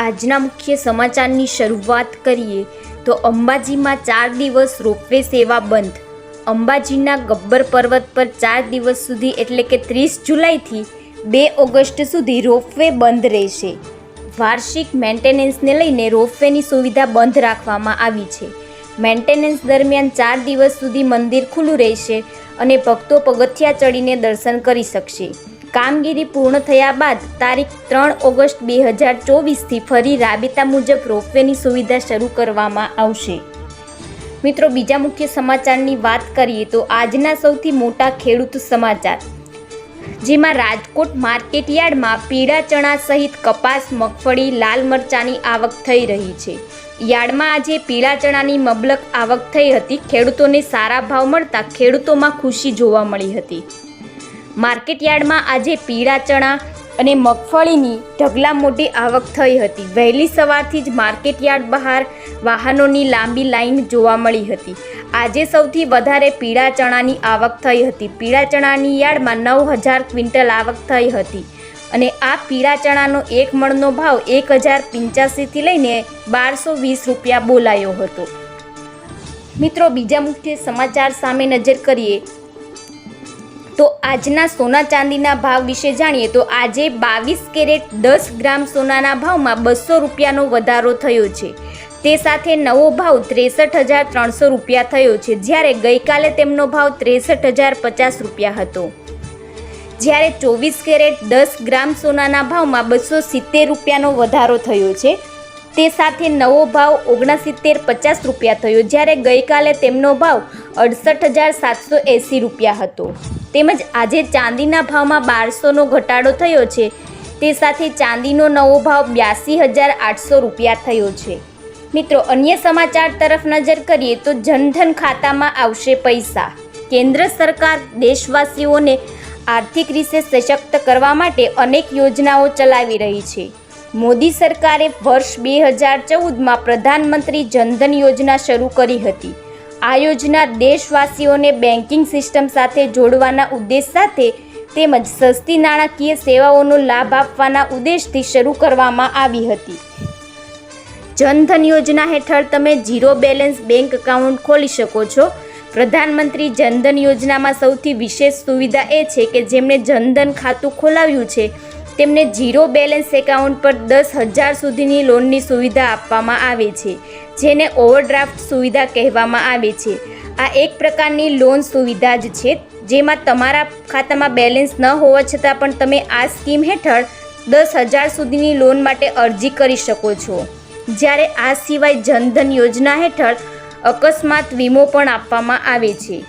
આજના મુખ્ય સમાચારની શરૂઆત કરીએ, તો અંબાજીમાં ચાર દિવસ રોપવે સેવા બંધ. અંબાજીના ગબ્બર પર્વત પર ચાર દિવસ સુધી એટલે કે ત્રીસ જુલાઈથી બે ઓગસ્ટ સુધી રોપવે બંધ રહેશે. વાર્ષિક મેન્ટેનન્સને લઈને રોપવેની સુવિધા બંધ રાખવામાં આવી છે. મેન્ટેનન્સ દરમિયાન ચાર દિવસ સુધી મંદિર ખુલ્લું રહેશે અને ભક્તો પગથિયા ચડીને દર્શન કરી શકશે. કામગીરી પૂર્ણ થયા બાદ તારીખ ત્રણ ઓગસ્ટ બે હજાર ચોવીસથી ફરી રાબેતા મુજબ રોપવેની સુવિધા શરૂ કરવામાં આવશે. મિત્રો, બીજા મુખ્ય સમાચારની વાત કરીએ તો આજના સૌથી મોટા ખેડૂત સમાચાર. જેમાં રાજકોટ માર્કેટ યાર્ડમાં પીળા ચણા સહિત કપાસ, મગફળી, લાલ મરચાની આવક થઈ રહી છે. યાર્ડમાં આજે પીળા ચણાની મબલક આવક થઈ હતી. ખેડૂતોને સારા ભાવ મળતા ખેડૂતોમાં ખુશી જોવા મળી હતી. માર્કેટ યાર્ડમાં આજે પીળા ચણા અને મગફળીની ઢગલા મોટી આવક થઈ હતી. વહેલી સવારથી જ માર્કેટ યાર્ડ બહાર વાહનોની લાંબી લાઈન જોવા મળી હતી. આજે સૌથી વધારે પીળા ચણાની આવક થઈ હતી. પીળા ચણાની યાર્ડમાં નવ હજાર ક્વિન્ટલ આવક થઈ હતી અને આ પીળા ચણાનો એક મણનો ભાવ એક હજાર પંચ્યાસીથી લઈને બારસો વીસ રૂપિયા બોલાયો હતો. મિત્રો, બીજા મુખ્ય સમાચાર સામે નજર કરીએ તો આજના સોના ચાંદીના ભાવ વિશે જાણીએ તો આજે બાવીસ કેરેટ દસ ગ્રામ સોનાના ભાવમાં બસો રૂપિયાનો વધારો થયો છે. તે સાથે નવો ભાવ ત્રેસઠ હજાર ત્રણસો રૂપિયા થયો છે, જ્યારે ગઈકાલે તેમનો ભાવ ત્રેસઠ હજાર પચાસ રૂપિયા હતો. જ્યારે ચોવીસ કેરેટ દસ ગ્રામ સોનાના ભાવમાં બસો સિત્તેર રૂપિયાનો વધારો થયો છે તે સાથે નવો ભાવ ઓગણસિત્તેર પચાસ રૂપિયા થયો, જ્યારે ગઈકાલે તેમનો ભાવ અડસઠ હજાર સાતસો એંસી રૂપિયા હતો. તેમજ આજે ચાંદીના ભાવમાં બારસોનો ઘટાડો થયો છે. તે સાથે ચાંદીનો નવો ભાવ બ્યાસી હજાર આઠસો રૂપિયા થયો છે. મિત્રો, અન્ય સમાચાર તરફ નજર કરીએ તો જનધન ખાતામાં આવશે પૈસા. કેન્દ્ર સરકાર દેશવાસીઓને આર્થિક રીતે સશક્ત કરવા માટે અનેક યોજનાઓ ચલાવી રહી છે. મોદી સરકારે વર્ષ બે હજાર ચૌદમાં પ્રધાનમંત્રી જનધન યોજના શરૂ કરી હતી. આ યોજના દેશવાસીઓને બેન્કિંગ સિસ્ટમ સાથે જોડવાના ઉદ્દેશ સાથે તેમજ સસ્તી નાણાકીય સેવાઓનો લાભ આપવાના ઉદ્દેશથી શરૂ કરવામાં આવી હતી. જનધન યોજના હેઠળ તમે ઝીરો બેલેન્સ બેંક એકાઉન્ટ ખોલી શકો છો. પ્રધાનમંત્રી જનધન યોજનામાં સૌથી વિશેષ સુવિધા એ છે કે જેમણે જનધન ખાતું ખોલાવ્યું છે તેમને ઝીરો બેલેન્સ એકાઉન્ટ પર દસ હજાર સુધીની લોનની સુવિધા આપવામાં આવે છે, જેને ઓવરડ્રાફ્ટ સુવિધા કહેવામાં આવે છે. આ એક પ્રકારની લોન સુવિધા જ છે, જેમાં તમારા ખાતામાં બેલેન્સ ન હોવા છતાં પણ તમે આ સ્કીમ હેઠળ દસ હજાર સુધીની લોન માટે અરજી કરી શકો છો. જ્યારે આ સિવાય જનધન યોજના હેઠળ અકસ્માત વીમો પણ આપવામાં આવે છે.